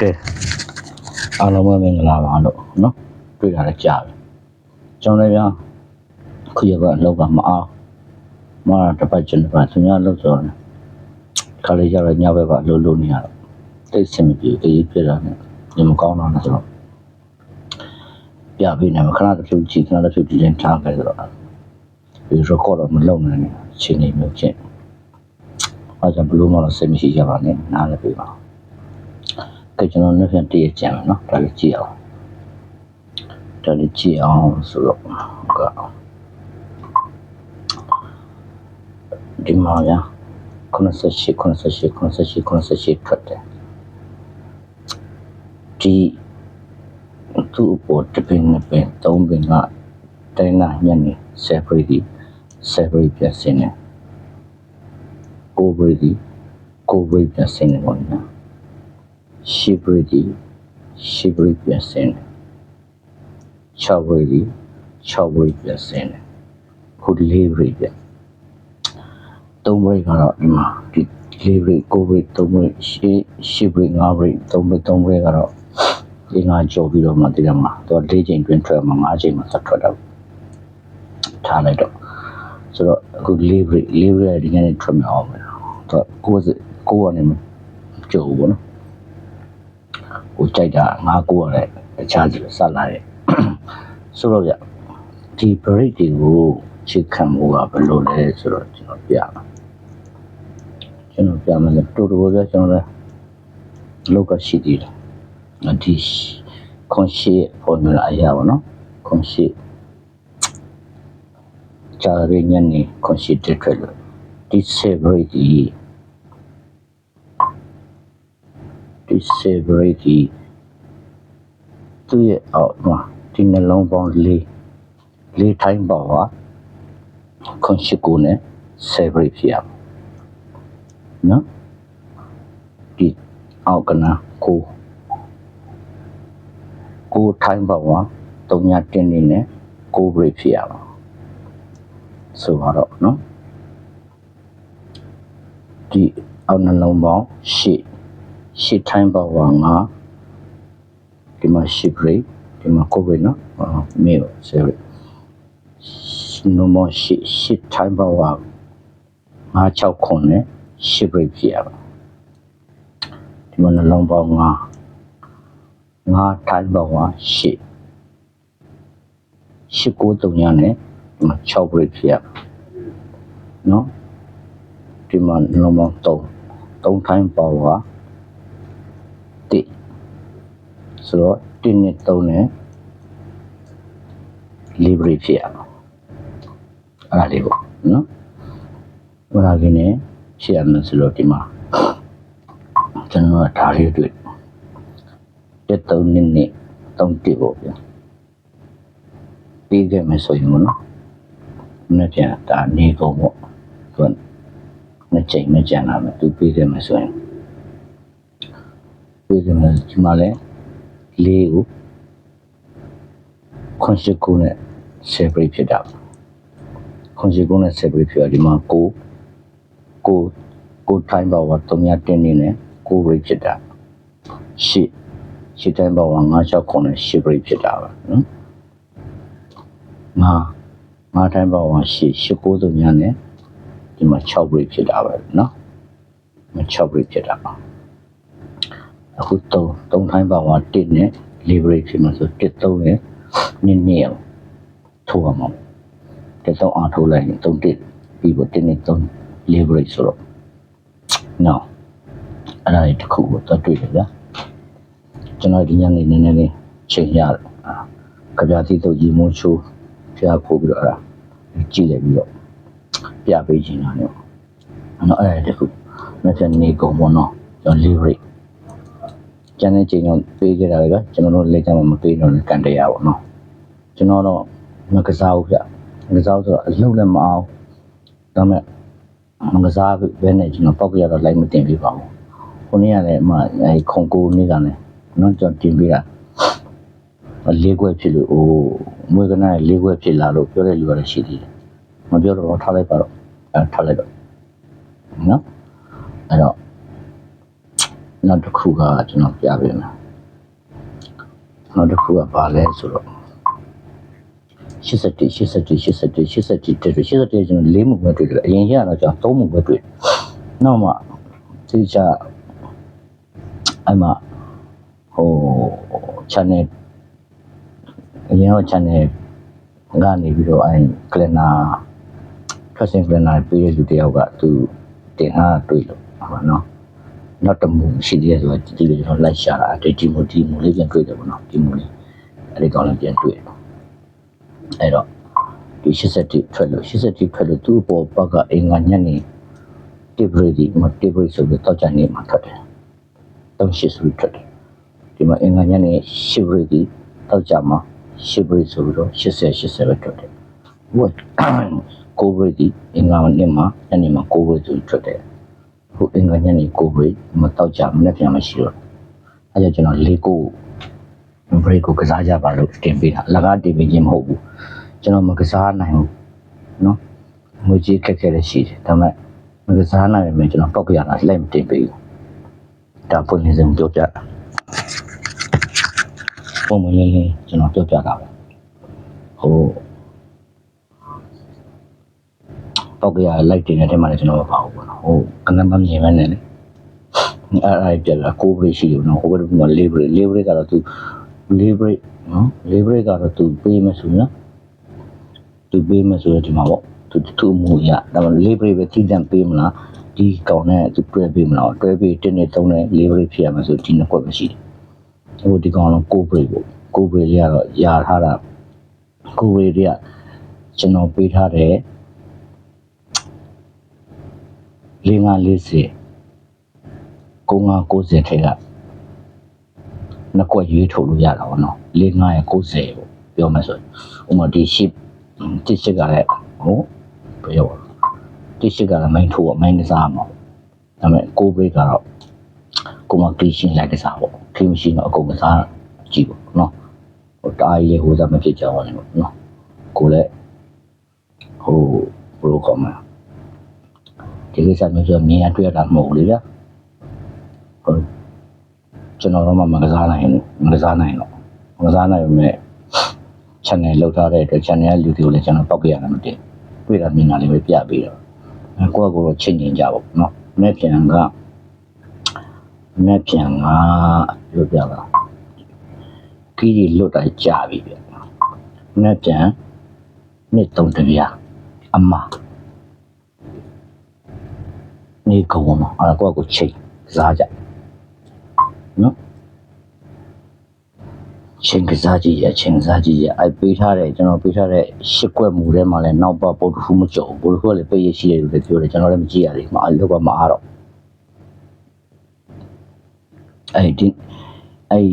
ကဲအားလုံးပဲမင်္ဂလာပါလို့နော်တွေ့ရတဲ့ကြာပြီကျွန်တော်လည်းဗျာခုရကအလောက်ကမအားမအားတစ်ပတ်ကျန်တစ်ပတ်သူများလောက်ဆိုတော့ခါလေးကျတော့ညဘက်ကအလုပ်လုပ်နေရတော့တိတ်ဆင်မပြေအေးပြတာနဲ့ညမကောင်းတော့လည်းဆိုတော့ပြပေးနေမှာခဏတစ်ဖြုတ်ကြည့်ခဏတစ်ဖြုတ်ကြည့်ရင်ထားခဲ့ဆိုတော့ဒီ record တော့မလုပ်နိုင်ဘူးအချိန်နေမျိုးချင်းအဲကြောင့်ဘလို့မှတော့စိတ်မရှိကြပါနဲ့နားလည်းပြပါ ကဲကျွန်တော်နှစ်ဖြန်တည့်ရကြံမယ်နော်ဒါလေးကြည့်အောင်ဒါလေးကြည့်အောင်ဆိုတော့ကဒီမှာဗျာ98 98 98 98ထွက်တယ်ဒီသူ့အပေါ်တစ်ပင်နှစ်ပင်သုံးပင်ကတိုင်းနာညနေ separate ဒီ separate ပြစင်းတယ်ကိုဘရီဒီကိုဘရီပြစင်းတယ်ပေါ့နော် ရှိပရီဒီရှိပရီပြန်စင်းတယ်၆ပရီဒီ၆ပရီပြန်စင်းတယ်ခုလေးပရီပြန်သုံးပရီကတော့ဒီမှာဒီလေးပရီကိုပရီသုံးပရီရှိရှိပရီ၅ပရီသုံးပရီသုံးပရီကတော့ဒီငါကြော်ပြီးတော့မှဒီကမှာတော့၄ချိန်တွင်ထွက်မှာ၅ချိန်မှာဆက်ထွက်တော့ထားလိုက်တော့ဆိုတော့အခုလေးပရီလေးပရီကဒီကနေ့ထွက်မှာအောင်မယ်တော့ကိုယ်ကိုယ်ကနေမကြုံဘူးနော် ကိုကြိုက်တာငါကိုရတယ်တခြားစီဆက်လာတယ်ဆိုတော့ကြဒီ break တွေကိုချစ်ခံမှုကဘယ်လိုလဲဆိုတော့ကျွန်တော်ပြမှာကျွန်တော်ပြမယ်တူတူပဲကျွန်တော်လည်းလောက်ကရှိသေးတယ်ဒီခွန်ရှိ formula အရာပါနော်ခွန်ရှိဂျာရင်းညနေခွန်ရှိတက်ထွက်လို့ဒီ break ဒီဒီ break ဒီသူ့ရဲ့အောက်မှာဒီနှလုံးပေါင်း၄၄ထိုင်းပေါပါခွန်ရှိကိုနဲ့ break ဖြစ်ရမှာနော်ဒီအောက်ကနာကိုကိုထိုင်းပေါပါတုံညာတင်းနေနဲ့ကို break ဖြစ်ရမှာဆိုတော့နော်ဒီအောက်နှလုံးပေါင်း၈ ရှစ်ထိုင်းပါဝါငါဒီမှာရှစ်ဘရိတ်ဒီမှာကိုဘရိတ်နော်အာမေးဆယ်ဘရိတ်နမရှစ်ရှစ်ထိုင်းပါဝါငါ6ခွန်နဲ့ရှစ်ဘရိတ်ဖြစ်ရပါဒီမှာနှလုံးပေါင်းငါငါထိုင်းပါဝါရှစ်ရှစ်ကိုတုံညာနဲ့ဒီမှာ6ဘရိတ်ဖြစ်ရပါနော်ဒီမှာနှလုံးပေါင်း3 3ထိုင်းပါဝါ တိဆိုတော့1နဲ့3နဲ့ libre ဖြစ်ရအောင်အဲ့ဒါလေးပေါ့နော်ဟိုလာကင်းနဲ့ဖြစ်ရမယ်ဆိုတော့ဒီမှာကျွန်တော်ကဒါလေးတွေ့တက်3နှစ်နဲ့3တိပေါ့ဗျာပြီးခဲ့မယ်ဆိုရင်ပေါ့နော်မနေ့ပြန်ဒါနေကုန်ပေါ့သူကနှစ်ချိန်မကြံလာမယ်သူပြီးခဲ့မယ်ဆိုရင် ပြီးတယ်ဒီမှာလဲလေးကိုခွန်ရှိကုနဲ့ separate ဖြစ်တာခွန်ရှိကုနဲ့ separate ဖြစ်တာဒီမှာကိုကိုကို time power 3ညတင်းနေနဲ့ကို rate ဖြစ်တာရှစ်ရှစ် time power 56ခွန်နဲ့ separate ဖြစ်တာပါနော်ငါငါ time power ရှစ်ရှစ်ကို3ညနဲ့ဒီမှာ6 rate ဖြစ်တာပဲနော်6 rate ဖြစ်တာပါ အခု3 3ထိုင်းပါဝါ1နဲ့ leverage ဖြစ်မှာဆို1 3နဲ့နည်းနည်းအောင်ထိုးရမှာ1 3အားထိုးလိုက်ရင်3 1ပြီးတော့1နဲ့3 leverage ဆိုတော့ now အဲ့ဒါလေးတစ်ခုကိုတော့တွေ့တယ်ဗျာကျွန်တော်ဒီညနေနည်းနည်းလေးချိန်ရတယ်အာကြပြတိတော့ရေမိုးချိုးဖျားခိုးပြီးတော့အဲ့ဒါကြည့်လိုက်ပြီးတော့ပြပေးချင်တာနော်အဲ့တော့အဲ့ဒါတစ်ခုမဆက်နေကုန်ပေါ့နော်ကျွန်တော် leverage ကျန်တဲ့ချိန်တော့ပေးခဲ့တာလေကကျွန်တော်တို့လက်ကျမှမပေးတော့လည်းကန်တရားပေါ့နော်ကျွန်တော်တော့မကစားဘူးဗျမကစားဘူးဆိုတော့အလုံးလည်းမအောင်ဒါပေမဲ့မကစားဘဲနဲ့ကျွန်တော်ပောက်ကြရတော့လိုက်မတင်ပြပါဘူးခုနေ့ကလည်းအမအဲခုံကိုနေ့ကလည်းနော်ကျွန်တော်တင်ပြတာလေးခွဲဖြစ်လို့အိုးမွေးကနားလေးခွဲဖြစ်လာလို့ပြောတဲ့လူကလည်းရှိသေးတယ်မပြောတော့ထားလိုက်ပါတော့အဲထားလိုက်တော့နော်အဲ့တော့ နောက်တစ်ခုကကျွန်တော်ပြပေးမယ်နောက်တစ်ခုကဘာလဲဆိုတော့87 87 87 87တွေ့87ကျွန်တော်၄မှုပဲတွေ့တယ်အရင်ကကတော့ကျွန်တော်၃မှုပဲတွေ့နောက်မှဒီချာအဲ့မှာဟို channel အရင်က channel ကနေပြီးတော့အဲ့ calendar ထွက်စင် calendar ပေးတဲ့လူတယောက်ကသူတင်ထားတွေ့လို့ဟုတ်နော် နောက်တစ်မှုရှိသေးတယ်ဆိုတော့ဒီလိုကျွန်တော်လိုက်ရှာတာဒီဒီမှုဒီမှုလေးပြန်တွေ့တယ်ပေါ့နော်ဒီမှုလေးအဲ့ဒီကောင်လေးပြန်တွေ့တယ်အဲ့တော့ဒီ87ထွက်လို့87ထွက်လို့သူ့ဘောဘက်ကအင်္ဂါညက်နေ tibri မ tibri ဆိုပြီးတော့ကြနေမှာထွက်တယ်38ဆိုပြီးထွက်တယ်ဒီမှာအင်္ဂါညက်နေ shibri ဒီတော့ကြမှာ shibri ဆိုပြီးတော့80 80ပဲထွက်တယ်ဘုကကိုဘရီဒီအင်္ဂါညက်မှာညနေမှာကိုဘရီဆိုပြီးထွက်တယ် ခုအင်္ဂါညနေ9ပဲမတော့ကြမနေ့ပြန်မရှိတော့အဲကြောင့်ကျွန်တော်လေးကို break ကိုကစားကြပါလို့တင်ပေးတာအလကားတင်ပေးခြင်းမဟုတ်ဘူးကျွန်တော်မကစားနိုင်ဘူးနော်ငွေကြီးခက်ခဲလည်းရှိတယ်ဒါပေမဲ့မကစားနိုင်ရင်ကျွန်တော်ပောက်ပြရတာလိုက်မတင်ပေးဘူးဒါပွင့်လင်းစင်ပြောပြပုံမလင်းလင်းကျွန်တော်ပြောပြတာပဲဟို ပောက်ပြရလိုက်တင်တဲ့ထဲမှာလည်းကျွန်တော်မပါဘူးပေါ့နော်ဟိုကနမမြင်မနေလေအဲ့အဲ့ပြလာကိုဘရီရှိတယ်နော်ဟိုဘက်ကလေးဘရီလေးဘရီကတော့သူလေးဘရီနော်လေးဘရီကတော့သူပေးမယ်ဆိုရင်သူပေးမယ်ဆိုရင်ဒီမှာပေါ့သူသူ့မှုရဒါပေမဲ့လေးဘရီပဲတိကျပေးမလားဒီကောင်နဲ့သူတွဲပေးမလားတွဲပေးတင်းနေသုံးနဲ့လေးဘရီဖြစ်ရမယ်ဆိုဒီနှစ်ခွက်ပဲရှိတယ်ဟိုဒီကောင်တော့ကိုဘရီပေါ့ကိုဘရီလေးကတော့ယာထားတာကိုဘရီလေးကကျွန်တော်ပေးထားတ ယ်လေးငါ40 9590ထဲကနှစ်ကွက်ရွေးထုတ်လို့ရတာပေါ့နော်4990ပေါ့ပြောမှဆိုရင်ဥပမာဒီ ship တစ်ချက်ကလည်းဟိုပြောပါတစ်ချက်ကလည်း main ထိုးပေါ့ main ကစားမှာဒါပေမဲ့ co break ကတော့ကိုမကလီရှင်းလိုက်ကစားပေါ့ခင်းမရှိတော့အကုန်ကစားကြည့်ပေါ့နော်ဟိုတားရေးဟိုစားမဖြစ်ကြပါနဲ့ပေါ့နော်ကိုလည်းဟိုဘယ်လိုကောင်းမလဲ ဒီကိစ္စမျိုးဆိုမြင်ရတွေ့ရတာမဟုတ်ဘူးလေဗျာ ကျွန်တော်တော့မှမကစားနိုင်ဘူးမကစားနိုင်တော့မကစားနိုင်ပေမဲ့ channel လောက်ထားတဲ့အတွက် channel ရဲ့လူတွေကိုလည်းကျွန်တော်ပောက်ပြရတယ်မတင်တွေ့တာမြင်တာလေးပဲပြပေးတော့အဲကိုယ့်အကိုတော့ချင်းချင်းကြပါဘူးเนาะမဲ့ပြန်ကမဲ့ပြန်ကပြောပြပါခီးကြီးလွတ်တာကြာပြီဗျမဲ့ပြန်နှစ်သုံးတပြားအမ နေကောင်းမှာအဲ့ဒါကိုယ့်အကိုချိန်ကစားကြနော်ချင်းကစားကြည့်ရချင်းကစားကြည့်ရအဲ့ပေးထားတယ်ကျွန်တော်ပေးထားတဲ့ရှစ်ကွက်မူထဲမှာလည်းနောက်ပါပုတ်တစ်ခုမကြုံဘူးပုတ်တစ်ခုကလည်းပေးရရှိတယ်လို့လည်းပြောတယ်ကျွန်တော်လည်းမကြည့်ရသေးဘူးမအလုပ်ကမအားတော့အဲ့ဒီအဲ့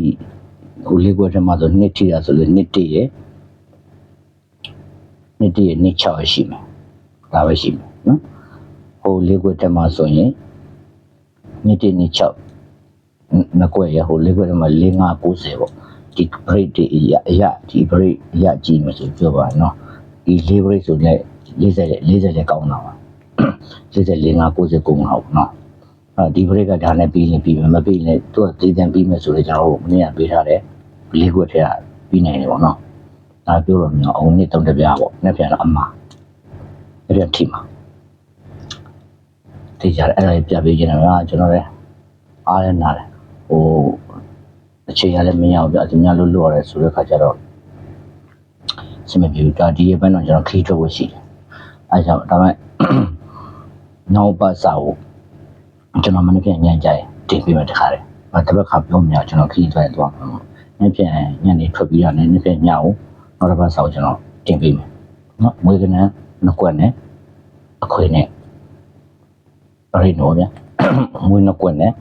ဟိုလေးကွက်ထဲမှာဆိုနှစ်ထိတာဆိုလို့နှစ်တည်းရနှစ်တည်းရနှစ်6ရရှိမယ်ဒါပဲရှိမယ်နော် ဟိုလေးကွက်ထဲမှာဆိုရင်နှစ်တည်းနှစ်6နှစ်ကွက်ရဟိုလေးကွက်ထဲမှာ၄၅90ပေါ့ဒီ break ဒီအရာအရာဒီ break အရာကြည့်မယ်ဆိုပြောပါနော်ဒီ၄ break ဆိုလည်း40 40လည်းကောင်းတာပါ40 45 90ကုန်အောင်နော်အဲဒီ break ကဒါနဲ့ပြီးရင်ပြီးမယ်မပြီးရင်သူကတည်တံပြီးမယ်ဆိုတော့ကျွန်တော်တို့မနေ့ကပေးထားတဲ့လေးကွက်ထဲကပြီးနိုင်တယ်ပေါ့နော်ဒါပြောလို့မရအောင်နှစ်သုံးတပြားပေါ့နှစ်ပြန်တော့အမှားအဲ့ဒါထိမှာ သိကြတယ်အဲ့ဒါပြပေးခြင်းတယ်ကကျွန်တော်လည်းအားရနာတယ်ဟိုအခြေရလည်းမရဘူးပြဒီများလို့လို့ရတယ်ဆိုတဲ့ခါကျတော့စမပြေဘူးဒါဒီရဲ့ဘက်တော့ကျွန်တော်ခီးထုတ်ဖို့ရှိတယ်အဲကြောင့်ဒါပေမဲ့နောက်ပတ်စာကိုကျွန်တော်မနေ့ကညံ့ကြရင်တင်ပြမယ်တခါတယ်ဘာတစ်ပတ်ခါပြောမရကျွန်တော်ခီးထွက်သွားမှာနေ့ပြန်ညနေထွက်ပြီးတော့နေ့ပြန်ညအောင်နောက်တစ်ပတ်စာကိုကျွန်တော်တင်ပြမယ်နော်မွေးကနန်းနှစ်ကွက်နဲ့အခွေနဲ့ ရိနော်ဗျမွေးနှစ်ကွက်နဲ့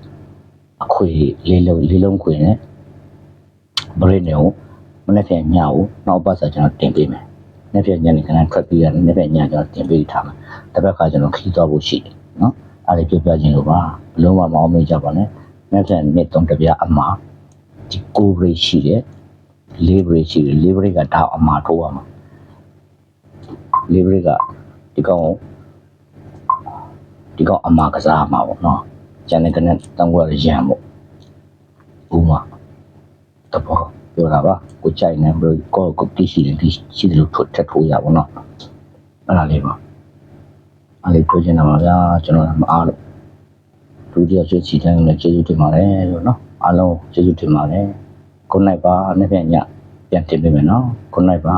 အခွေလေးလုံးလေးလုံးခွေနဲ့ဘရိနေကိုမနေ့ပြန်ညကိုနောက်ပတ်စာကျွန်တော်တင်ပေးမယ်။နေ့ပြန်ညနေခဏထွက်ပြီးရတယ်နေ့ပြန်ညကျွန်တော်တင်ပေးထားမယ်။တစ်ဘက်ကကျွန်တော်ခီးသွားဖို့ရှိတယ်နော်။အားလေးပြပြချင်းလို့ပါဘလုံးမမအောင်မေးကြပါနဲ့။နေ့ပြန်နေ့တုံးတပြအမှားဒီကိုဘရိရှိတယ်။လေးဘရိရှိတယ်လေးဘရိကဒါအမှားထိုးရမှာ။လေးဘရိကဒီကောင်ကို ဒီကောင်အမှားကစားမှာပေါ့နော်။ကျန်တဲ့ကနေ့တောင်းွက်ရရံပေါ့ဥမာတဘောပြောတာပါကိုကြိုက်နေဘယ်ကိုကိုတိရှိတယ်ဒီရှိတယ်လို့ထွက်ထက်ထိုးရပါတော့အဲ့ဒါလေးပါအဲ့လေးပြောချင်တာပါဗျာကျွန်တော်ကမအားလို့ဒုတိယဆွေးချီတိုင်းလည်းကျေးဇူးတင်ပါတယ်လို့နော်အားလုံးကျေးဇူးတင်ပါတယ်ခုနိုင်ပါနေ့ပြန်ညပြန်တင်ပေးမယ်နော်ခုနိုင်ပါ